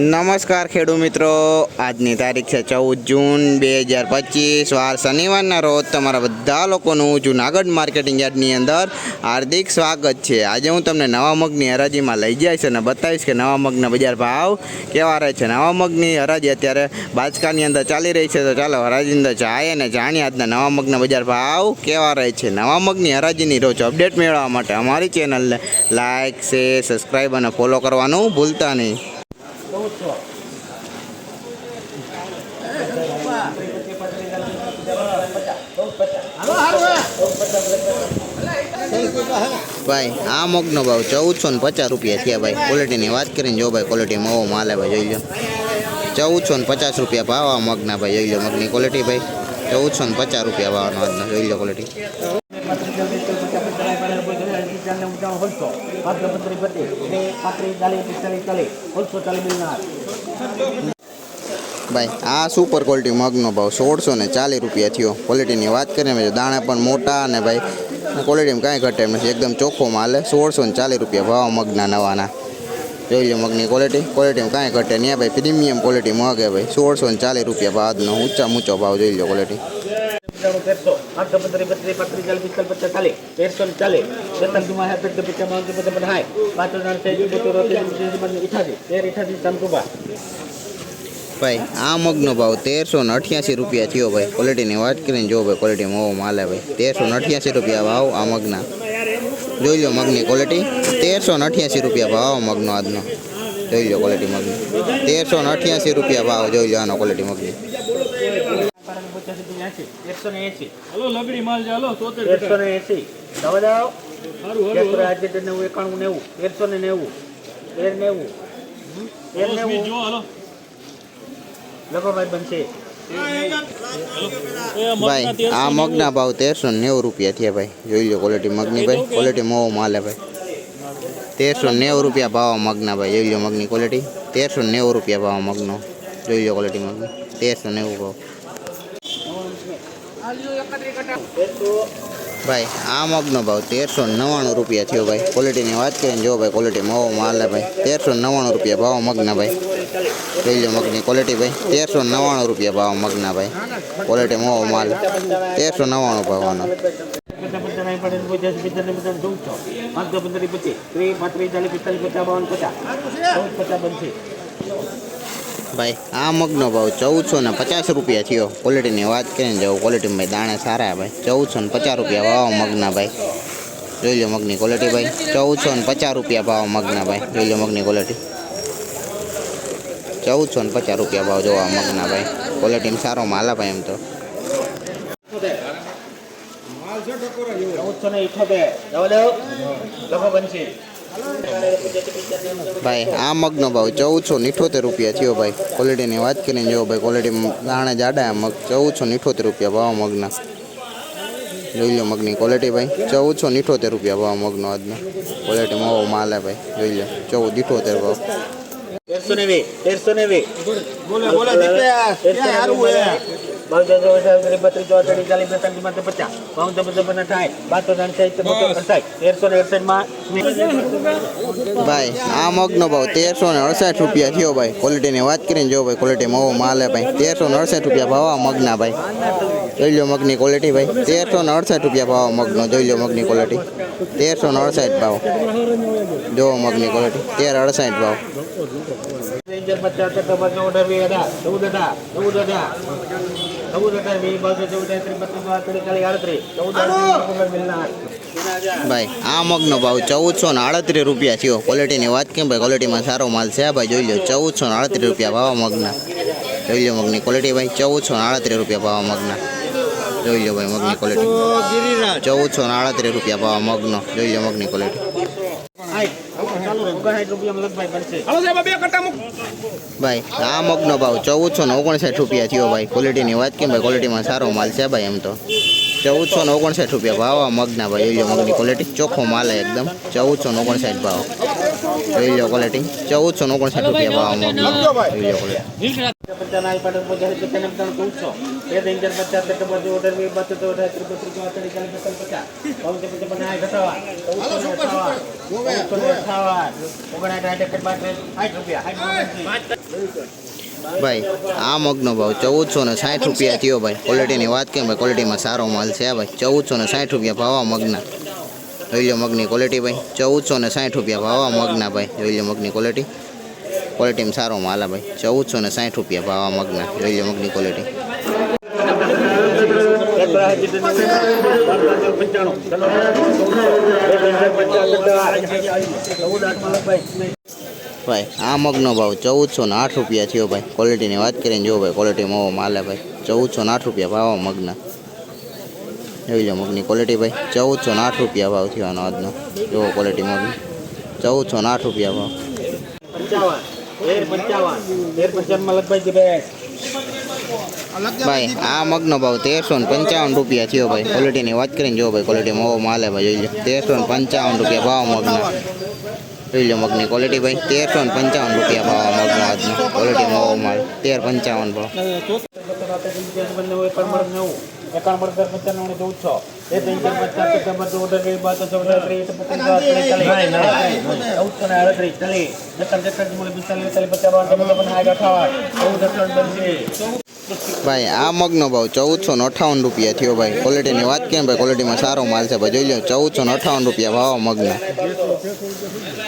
નમસ્કાર ખેડૂત મિત્રો. આજની તારીખ છે ચૌદ જૂન બે હજાર પચીસ. વાર શનિવારના રોજ તમારા બધા લોકોનું જુનાગઢ માર્કેટિંગ યાર્ડની અંદર હાર્દિક સ્વાગત છે. આજે હું તમને નવા મગની હરાજીમાં લઈ જઈશ અને બતાવીશ કે નવા મગના બજાર ભાવ કેવા રહે છે. નવા મગની હરાજી અત્યારે બાચકાની અંદર ચાલી રહી છે. તો ચાલો હરાજી અંદર જાય અને જાણીએ આજના નવા મગના બજાર ભાવ કેવા રહે છે. નવા મગની હરાજીની રોજ અપડેટ મેળવવા માટે અમારી ચેનલને લાઇક શેર, સબસ્ક્રાઈબ અને ફોલો કરવાનું ભૂલતા નહીં. ભાઈ, આ મગનો ભાવ ચૌદસો ને પચાસ રૂપિયા થયા ભાઈ. ક્વોલિટીની વાત કરીને જો ભાઈ ક્વોલિટી મવો માલે ભાઈ જોઈ લો. ચૌદસો ને પચાસ રૂપિયા ભાવ આ મગના ભાઈ, જોઈ લો મગની ક્વોલિટી ભાઈ. ચૌદસો ને પચાસ રૂપિયા ભાવનો આજનો, જોઈ લો ક્વોલિટી ભાઈ, આ સુપર ક્વોલિટી મગનો ભાવ સોળસો ને ચાલીસ રૂપિયા થયો. ક્વોલિટીની વાત કરીએ મેં દાણા પણ મોટા અને ભાઈ ક્વોલિટીમાં કાંઈ ઘટે એમ નથી. એકદમ ચોખ્ખો માલ. સોળસો ને ચાલીસ રૂપિયા ભાવ મગના નવાના. જોઈ લો મગની ક્વોલિટી ક્વોલિટીમાં કાંઈ ઘટે નહીં. ભાઈ પ્રીમિયમ ક્વોલિટી મગ ભાઈ. સોળસો ને ચાલીસ રૂપિયા ભાવનો ઊંચા ઊંચો ભાવ જોઈ લો ક્વોલિટી તેરસો ભાઈ આ મગનો ભાવ તેરસો ને અઠ્યાસી રૂપિયા થયો ભાઈ. ક્વોલિટીની વાત કરીને જો ભાઈ ક્વોલિટી મોવો માલે ભાઈ. તેરસો ને અઠ્યાસી રૂપિયા ભાવ આ મગના. જોઈ લો મગની ક્વોલિટી તેરસો ને અઠ્યાસી રૂપિયા ભાવ આ મગનો આજનો. જોઈ લો ક્વોલિટી મગની. તેરસો ને અઠ્યાસી રૂપિયા ભાવ જોઈ લો આનો ક્વોલિટી મગની. એકસો ને એસી. હલો લગડી માલ ચાલો તોતેર એકસો ને એસી એકાણું નેવું. તેરસો ને નેવું. તેર નેવું. તેર નેવું. ભાઈ આ મગના ભાવ તેરસો નેવું રૂપિયા થયા ભાઈ. જોઈ લો ક્વોલિટી મગની ભાઈ. ક્વોલિટી મોવો માલે ભાઈ. તેરસો નેવું રૂપિયા ભાવ મગના ભાઈ. જોઈ લો મગની ક્વોલિટી તેરસો નેવું રૂપિયા ભાવ મગનો. જોઈ લો ક્વોલિટી મગની. તેરસો નેવું ભાવ. ભાઈ, આ મગનો ભાવ તેરસો નવ્વાણું રૂપિયા થયો ભાઈ. ક્વોલિટીની વાત કરીને જો ભાઈ ક્વોલિટી મોવો માલે ભાઈ. તેરસો નવ્વાણું રૂપિયા ભાવ મગના ભાઈ. જોઈ મગની ક્વોલિટી ભાઈ. તેરસો નવ્વાણું રૂપિયા ભાવ મગના ભાઈ. ક્વોલિટી મોવો માલ. તેરસો નવ્વાણું ભાવનો. પચાસ. પચાસ પચાસ. ભાઈ, આ મગનો ભાવ ચૌદસો ને પચાસ રૂપિયા થયો. ક્વોલિટીની વાત કરીને જાઓ ક્વોલિટીમાં ભાઈ દાણા સારા ભાઈ. ચૌદસો ને પચાસ રૂપિયા ભાવ મગના ભાઈ. જોઈ લો મગની ક્વોલિટી ભાઈ. ચૌદસો ને પચાસ રૂપિયા ભાવ મગના ભાઈ. જોઈ લો મગની ક્વોલિટી ચૌદસો ને પચાસ રૂપિયા ભાવ જોવા મગના ભાઈ. ક્વોલિટીમાં સારો માલ ભાઈ એમ તો. ચૌદસો ને ઇઠોતેર. લખો બનશે ભાઈ આ મગનો ભાવ ચૌદસો નિઠોતેર રૂપિયા થયો ભાઈ. ક્વોલિટીની વાત કરીને જો ભાઈ ક્વોલિટી દાણે જાડા આ મગ. ચૌદસો નિઠોતેર રૂપિયા ભાવ મગના. જોઈ લો મગની ક્વોલિટી ભાઈ. ચૌદસો નિઠોતેર રૂપિયા ભાવ મગનો આજનો. ક્વોલિટી મોવો માલ હે ભાઈ. જોઈ લો ચૌદ નિઠોતેર ભાવ. તેરસો નેવી તેરસો ને વીસ બોલે બોલે દીકરા ક્યાં હારું હે બાવન બત્રીસ ચોત્રીસ ચાલીસ બેતાલીસ પાંત્રીસ પચાસ. બાવન પચાસ પચાસ થાય. બારસો ને સાહીઠ તેરસો ને અડસઠમાં ભાઈ આ મગનો ભાવ તેરસો ને અડસઠ રૂપિયા થયો ભાઈ. ક્વોલિટીની વાત કરીને જો ભાઈ ક્વોલિટી મોવો માલે ભાઈ. તેરસો ને અડસઠ રૂપિયા ભાવ આ મગના ભાઈ. જોઈ લો મગની ક્વોલિટી ભાઈ. તેરસો ને અડસઠ રૂપિયા ભાવ મગનો. જોઈ લો મગની ક્વોલિટી તેરસો ને અડસઠ ભાવ. જોવો મગની ક્વોલિટી તેર અડસઠ ભાવ. રેન્જર પચાસ ટકા અઢાર વીસ ચૌદ હતા ચૌદ હજાર. ચૌદ હજાર વીસ બારસો ચૌદ ત્રીસ બત્રીસ પાંત્રીસ ચાલીસ આડત્રીસ. ચૌદ ભાઈ આ મગનો ભાવ ચૌદસો ને આડત્રીસ રૂપિયા થયો. ક્વોલિટીની વાત કેમ ભાઈ? ક્વોલિટીમાં સારો માલ છે ભાઈ? જોઈ લો ચૌદસો ને આડત્રીસ રૂપિયા ભાવા મગના. જોઈ લો મગની ક્વોલિટી ભાઈ ચૌદસો ને આડત્રીસ રૂપિયા ભાવા મગના. જોઈ લો ભાઈ મગની ક્વોલિટી ચૌદસો ને આડત્રીસ રૂપિયા ભાવા મગનો. જોઈ લો મગની ક્વોલિટી ભાઈ આ મગનો ભાવ ચૌદસો ને ઓગણસાઠ રૂપિયા થયો ભાઈ. ક્વોલિટીની વાત કેમ ભાઈ? ક્વોલિટીમાં સારો માલ છે ભાઈ એમ તો. ચૌદસો ને ઓગણસાઠ રૂપિયા ભાવ આ મગના ભાઈ જોઈ મગની ક્વોલિટી ચોખ્ખો માલ એકદમ. ચૌદસો ને ઓગણસાઠ ભાવ. જોઈ લો ક્વોલિટી ચૌદસો ને ઓગણસાઠ રૂપિયા ભાવ મગના. જોઈ લો ક્વોલિટી પચાસ ભાઈ, આ મગનો ભાવ ચૌદસો ને સાઠ રૂપિયા થયો ભાઈ. ક્વોલિટીની વાત કેમ ભાઈ ક્વોલિટીમાં સારો માલ છે, ભાઈ. ચૌદસો ને સાઠ રૂપિયા ભાવા મગના. જોઈ લો મગની ક્વોલિટી ભાઈ. ચૌદસો ને સાઠ રૂપિયા ભાવા મગના ભાઈ. જોઈ લો મગની ક્વોલિટી ક્વોલિટીમાં સારો માલ ભાઈ. ચૌદસો ને સાઠ રૂપિયા ભાવા મગના. જોઈ લો મગની ક્વોલિટી ભાઈ, આ મગનો ભાવ ચૌદસો ને આઠ રૂપિયા થયો ભાઈ. ક્વોલિટીની વાત કરીને જો ભાઈ ક્વોલિટી મોવો માલે ભાઈ. ચૌદસો ને આઠ રૂપિયા ભાવ મગના. જોઈ લો મગની ક્વોલિટી ભાઈ. ચૌદસો ને આઠ રૂપિયા ભાવ થયો આનો આજનો. જોવો ક્વોલિટી મગની. ચૌદસો ને આઠ રૂપિયા ભાવ. પંચાવન. પંચાવન. લગભગ ભાઈ, આ મગનો ભાવ તેરસો ને પંચાવન રૂપિયા થયો ભાઈ. ક્વોલિટીની વાત કરીને જો ભાઈ ક્વોલિટી મોવો માલે ભાઈ, જોઈ લો. તેરસો ને પંચાવન રૂપિયા ભાવ મગના. જોઈ લો મગની ક્વોલિટી ભાઈ, તેરસો ને પંચાવન રૂપિયા ભાવ મગનો આજનો. ક્વોલિટી મોવો માલ, તેર પંચાવન ભાવ. ભાઈ, આ મગનો ભાવ ચૌદસો ને અઠાવન રૂપિયા થયો ભાઈ. ક્વોલિટીની વાત કેમ ભાઈ? ક્વોલિટીમાં સારો માલ છે ભાઈ. જોઈ લો ચૌદસો ને અઠાવન રૂપિયા ભાવ મગના.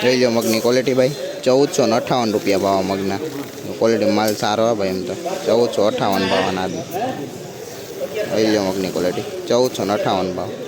જોઈ લો મગની ક્વોલિટી ભાઈ. ચૌદસો ને અઠાવન રૂપિયા ભાવ મગના. ક્વોલિટી માલ સારો હોય ભાઈ એમ તો. ચૌદસો અઠાવન ભાવના જોઈ લો મગની ક્વોલિટી ચૌદસો ને અઠાવન ભાવ.